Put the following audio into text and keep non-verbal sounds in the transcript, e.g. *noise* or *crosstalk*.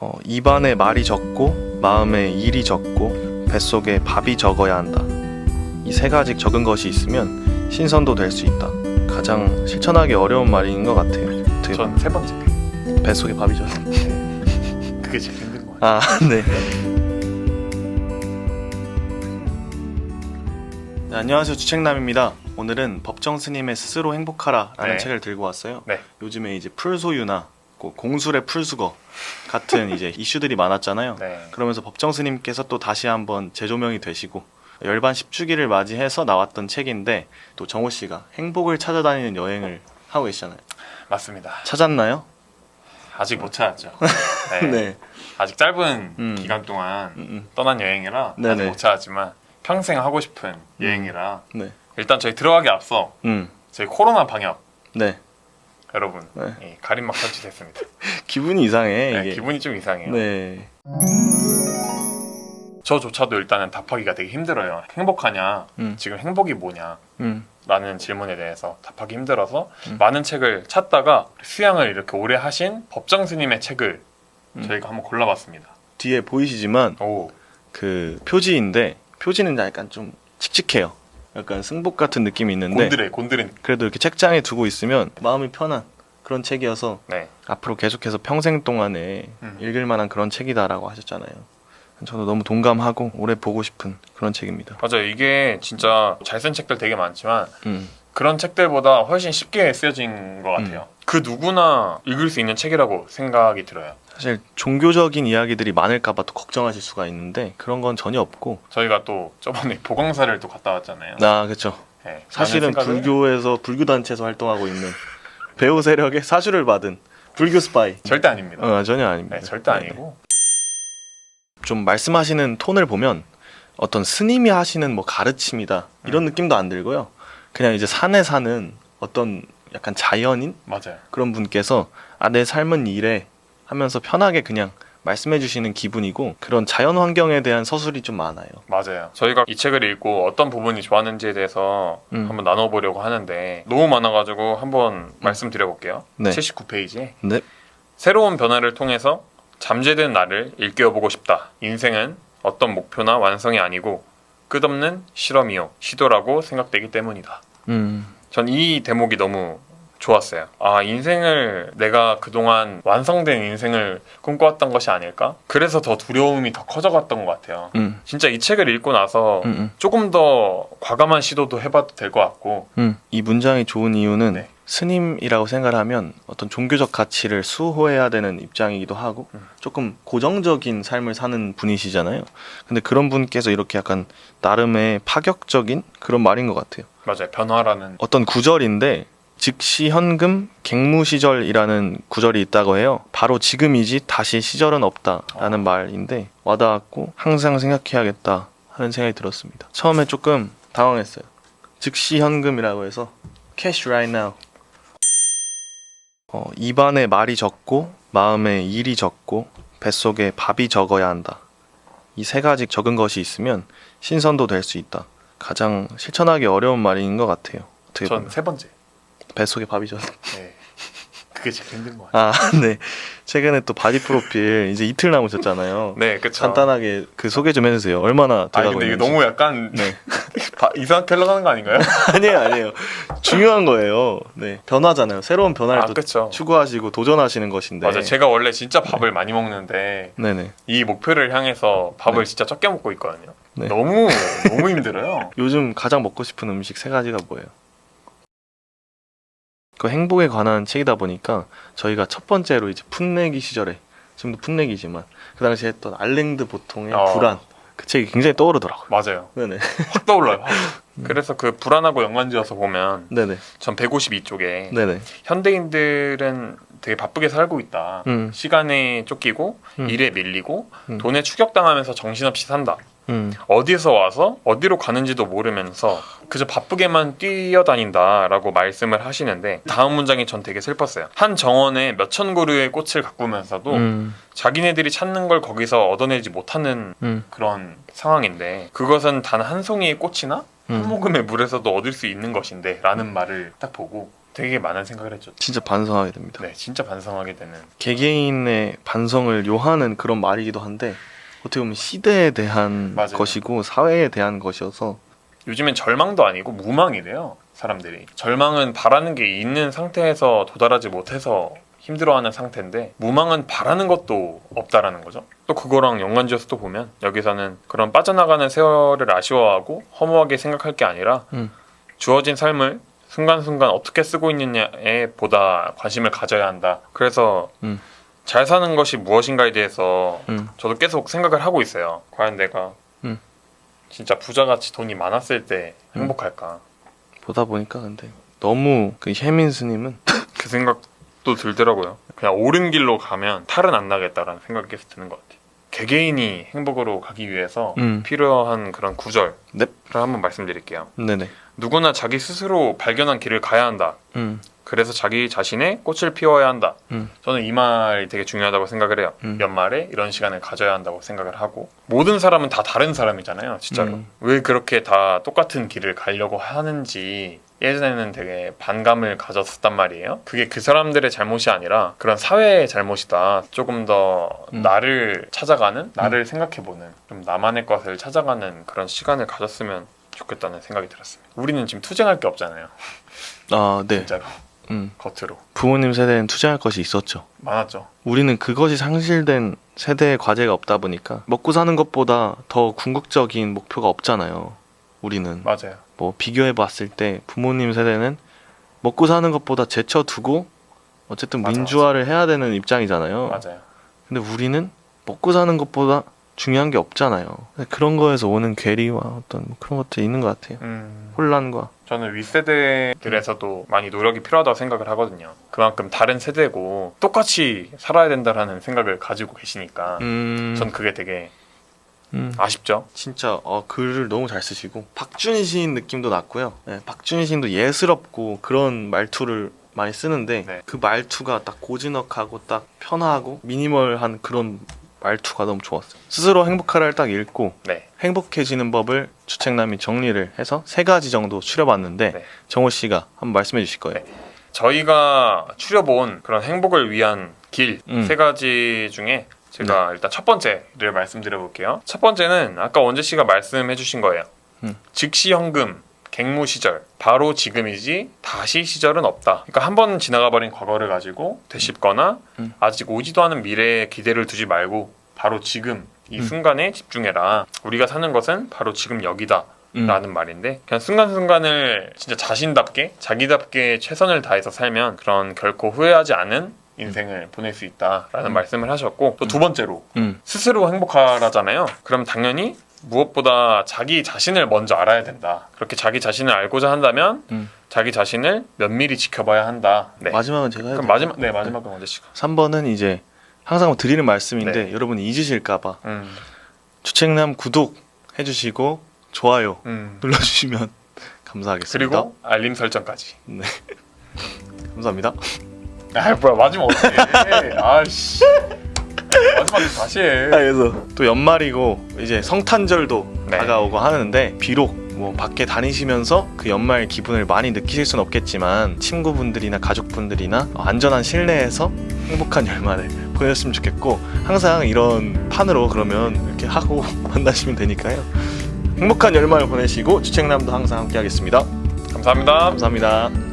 어, 입안에 말이 적고 마음에 일이 적고 뱃속에 밥이 적어야 한다. 이 세 가지 적은 것이 있으면 신선도 될 수 있다. 가장 실천하기 어려운 말인 것 같아요. 어떻게 보면. 전세 번째 배. 뱃속에 밥이 적. *laughs* 그게 제일 힘든 거 같아요. 아, 네. 네, 안녕하세요. 주책남입니다. 오늘은 법정 스님의 스스로 행복하라라는 네. 책을 들고 왔어요. 네. 요즘에 이제 풀소유나 고- 공술의 풀수거 같은 *laughs* 이제 이슈들이 많았잖아요. 네. 그러면서 법정 스님께서 또 다시 한번 재조명이 되시고 열반 10주기를 맞이해서 나왔던 책인데 또 정호 씨가 행복을 찾아다니는 여행을 하고 계시잖아요. 맞습니다. 찾았나요? 아직 못 찾았죠. *laughs* 네. 아직 짧은 음. 기간 동안 음, 음. 떠난 여행이라 아직 네네. 못 찾았지만 평생 하고 싶은 여행이라 네. 일단 저희 들어가기 앞서 음. 저희 코로나 방역 네. 여러분 네. 예, 가림막 설치됐습니다. *laughs* 기분이 이상해 네, 이게. 기분이 좀 이상해요. 네. 저조차도 일단은 답하기가 되게 힘들어요. 행복하냐? 음. 지금 행복이 뭐냐? 음. 라는 질문에 대해서 답하기 힘들어서 음. 많은 책을 찾다가 수양을 이렇게 오래 하신 법정 스님의 책을 음. 저희가 한번 골라봤습니다. 뒤에 보이시지만 오, 그 표지인데 표지는 약간 좀 칙칙해요. 약간 승복 같은 느낌이 있는데 곤드레, 곤드레. 그래도 이렇게 책장에 두고 있으면 마음이 편한 그런 책이어서 네, 앞으로 계속해서 평생 동안에 음. 읽을 만한 그런 책이다라고 하셨잖아요. 저도 너무 동감하고 오래 보고 싶은 그런 책입니다. 맞아요. 이게 진짜 잘 쓴 책들 되게 많지만 음. 그런 책들보다 훨씬 쉽게 쓰여진 것 같아요. 그 누구나 읽을 수 있는 책이라고 생각이 들어요. 사실 종교적인 이야기들이 많을까봐 또 걱정하실 수가 있는데 그런 건 전혀 없고 저희가 또 저번에 보광사를 또 갔다 왔잖아요. 나 그렇죠. 네, 사실은 생각을 불교에서 불교 단체에서 활동하고 있는 배우 세력의 사주를 받은 불교 스파이. 절대 아닙니다. 어, 전혀 아닙니다. 네, 절대 아니고 좀 말씀하시는 톤을 보면 어떤 스님이 하시는 뭐 가르침이다 이런 음. 느낌도 안 들고요. 그냥 이제 산에 사는 어떤 약간 자연인 맞아요. 그런 분께서 아 내 삶은 이래 하면서 편하게 그냥 말씀해 주시는 기분이고 그런 자연 환경에 대한 서술이 좀 많아요. 맞아요. 저희가 이 책을 읽고 어떤 부분이 좋았는지에 대해서 음. 한번 나눠보려고 하는데 너무 많아가지고 한번 말씀드려볼게요. 네. 79페이지에 네. 새로운 변화를 통해서 잠재된 나를 일깨워보고 싶다. 인생은 어떤 목표나 완성이 아니고 끝없는 실험이요 시도라고 생각되기 때문이다. 음. 전 이 대목이 너무 좋았어요. 아, 인생을 내가 그동안 완성된 인생을 꿈꿔왔던 것이 아닐까? 그래서 더 두려움이 더 커져갔던 것 같아요. 음. 진짜 이 책을 읽고 나서 음. 음. 조금 더 과감한 시도도 해봐도 될 것 같고 음. 이 문장이 좋은 이유는 네. 스님이라고 생각을 하면 어떤 종교적 가치를 수호해야 되는 입장이기도 하고 음. 조금 고정적인 삶을 사는 분이시잖아요. 근데 그런 분께서 이렇게 약간 나름의 파격적인 그런 말인 것 같아요. 맞아요. 변화라는 어떤 구절인데 즉시 현금 갱무 시절이라는 구절이 있다고 해요. 바로 지금이지 다시 시절은 없다라는 말인데 와닿았고 항상 생각해야겠다 하는 생각이 들었습니다. 처음에 조금 당황했어요. 즉시 현금이라고 해서 cash right now. 어, 입안에 말이 적고 마음에 일이 적고 뱃속에 밥이 적어야 한다. 이 세 가지 적은 것이 있으면 신선도 될 수 있다. 가장 실천하기 어려운 말인 것 같아요. 어떻게 보면. 전세 번째. 뱃속에 밥이 젖. 네. 그게 제일 힘든 것 같아요. 아, *laughs* 네. 최근에 또 바디 프로필 이제 이틀 남으셨잖아요. *laughs* 네, 그쵸. 간단하게 그 소개 좀 해주세요. 얼마나 아 돼가고 근데 이게 있는지. 너무 약간 네. *laughs* 바- 이상하게 흘러가는 거 아닌가요? 아니에요, 아니에요. 중요한 거예요. 네. 변화잖아요. 새로운 변화를 아 또 그쵸. 추구하시고 도전하시는 것인데. 맞아요. 제가 원래 진짜 밥을 많이 먹는데 네네. 이 목표를 향해서 밥을 네. 진짜 적게 먹고 있거든요. 네. 너무 너무 힘들어요. 요즘 가장 먹고 싶은 음식 세 가지가 뭐예요? 그 행복에 관한 책이다 보니까 저희가 첫 번째로 이제 풋내기 시절에 지금도 풋내기지만 그 당시에 했던 알랭드 보통의 어. 불안 그 책이 굉장히 떠오르더라고요. 맞아요. 네네. 확 떠올라요. 확. *laughs* 그래서 그 불안하고 연관지어서 보면 네네. 전 152쪽에 네네. 현대인들은 되게 바쁘게 살고 있다. 음. 시간에 쫓기고 음. 일에 밀리고 음. 돈에 추격당하면서 정신없이 산다. 음. 어디서 와서 어디로 가는지도 모르면서 그저 바쁘게만 뛰어다닌다라고 말씀을 하시는데 다음 문장이 전 되게 슬펐어요. 한 정원에 몇천 그루의 꽃을 가꾸면서도 음. 자기네들이 찾는 걸 거기서 얻어내지 못하는 음. 그런 상황인데 그것은 단 한 송이의 꽃이나 한 음. 모금의 물에서도 얻을 수 있는 것인데 라는 말을 딱 보고 되게 많은 생각을 했죠. 진짜 반성하게 됩니다. 네, 진짜 반성하게 되는. 개개인의 반성을 요하는 그런 말이기도 한데 어떻게 보면 시대에 대한 맞아요. 것이고 사회에 대한 것이어서 요즘엔 절망도 아니고 무망이래요. 사람들이 절망은 바라는 게 있는 상태에서 도달하지 못해서 힘들어하는 상태인데 무망은 바라는 것도 없다라는 거죠. 또 그거랑 연관지어서 또 보면 여기서는 그런 빠져나가는 세월을 아쉬워하고 허무하게 생각할 게 아니라 음. 주어진 삶을 순간순간 어떻게 쓰고 있느냐에 보다 관심을 가져야 한다. 그래서 음. 잘 사는 것이 무엇인가에 대해서 음, 저도 계속 생각을 하고 있어요. 과연 내가 음. 진짜 부자같이 돈이 많았을 때 음. 행복할까? 보다 보니까 근데 너무 그 혜민 스님은 *laughs* 그 생각도 들더라고요. 그냥 옳은 길로 가면 탈은 안 나겠다라는 생각이 계속 드는 것 같아요. 개개인이 행복으로 가기 위해서 음. 필요한 그런 구절을 넵. 한번 말씀드릴게요. 네네 누구나 자기 스스로 발견한 길을 가야 한다. 음, 그래서 자기 자신의 꽃을 피워야 한다. 음. 저는 이 말이 되게 중요하다고 생각을 해요. 음. 연말에 이런 시간을 가져야 한다고 생각을 하고 모든 사람은 다 다른 사람이잖아요. 진짜로 음. 왜 그렇게 다 똑같은 길을 가려고 하는지 예전에는 되게 반감을 가졌었단 말이에요. 그게 그 사람들의 잘못이 아니라 그런 사회의 잘못이다. 조금 더 음. 나를 찾아가는, 나를 생각해보는, 좀 나만의 것을 찾아가는 그런 시간을 가졌으면 좋겠다는 생각이 들었습니다. 우리는 지금 투쟁할 게 없잖아요. 아 네 진짜로 음. 겉으로 부모님 세대는 투자할 것이 있었죠 많았죠. 우리는 그것이 상실된 세대의 과제가 없다 보니까 먹고 사는 것보다 더 궁극적인 목표가 없잖아요 우리는 맞아요. 뭐 비교해 봤을 때 부모님 세대는 먹고 사는 것보다 제쳐두고 어쨌든 맞아, 민주화를 해야 되는 입장이잖아요. 맞아요. 근데 우리는 먹고 사는 것보다 중요한 게 없잖아요. 그런 거에서 오는 괴리와 어떤 뭐 그런 것들이 있는 것 같아요. 음, 혼란과 저는 윗세대들에서도 많이 노력이 필요하다고 생각을 하거든요. 그만큼 다른 세대고 똑같이 살아야 된다라는 생각을 가지고 계시니까 음, 전 그게 되게 음, 아쉽죠. 진짜 어, 글을 너무 잘 쓰시고 박준희 시인 느낌도 났고요. 네, 박준희 시인도 예스럽고 그런 말투를 많이 쓰는데 네. 그 말투가 딱 고즈넉하고 딱 편하고 미니멀한 그런 말투가 너무 좋았어요. 스스로 행복하라를 딱 읽고 네. 행복해지는 법을 주책남이 정리를 해서 세 가지 정도 추려봤는데 네. 정호 씨가 한번 말씀해 주실 거예요. 네. 저희가 추려본 그런 행복을 위한 길세 음. 가지 중에 제가 일단 첫 번째를 말씀드려 볼게요. 첫 번째는 아까 원재 씨가 말씀해 주신 거예요. 음. 즉시 현금 갱무 시절 바로 지금이지 다시 시절은 없다. 그러니까 한 번 지나가 버린 과거를 가지고 되씹거나 음. 아직 오지도 않은 미래에 기대를 두지 말고 바로 지금 이 음. 순간에 집중해라. 우리가 사는 것은 바로 지금 여기다. 음. 라는 말인데 그냥 순간순간을 진짜 자신답게 자기답게 최선을 다해서 살면 그런 결코 후회하지 않은 인생을 보낼 수 있다라는 음. 말씀을 하셨고 또 두 번째로 음, 스스로 행복하라잖아요. 그럼 당연히 무엇보다 자기 자신을 먼저 알아야 된다. 그렇게 자기 자신을 알고자 한다면 음. 자기 자신을 면밀히 지켜봐야 한다. 네. 마지막은 제가 해도 그럼? 마지막 네 마지막은 원재 씨가. 3번은 이제 항상 드리는 말씀인데 네. 여러분이 잊으실까봐 음, 주책남 구독 해주시고 좋아요 음. 눌러주시면 *laughs* 감사하겠습니다. 그리고 알림 설정까지. 네. *laughs* 감사합니다. 아 뭐야 마지막 어떻게? *laughs* 아씨. 마지막에 다시 해. 아, 그래서 또 연말이고 이제 성탄절도 네. 다가오고 하는데 비록 뭐 밖에 다니시면서 그 연말 기분을 많이 느끼실 수는 없겠지만 친구분들이나 가족분들이나 안전한 실내에서 행복한 연말을 *laughs* 보냈으면 좋겠고 항상 이런 판으로 그러면 이렇게 하고 *laughs* 만나시면 되니까요. 행복한 연말 보내시고 주책남도 항상 함께 하겠습니다. 감사합니다. 감사합니다.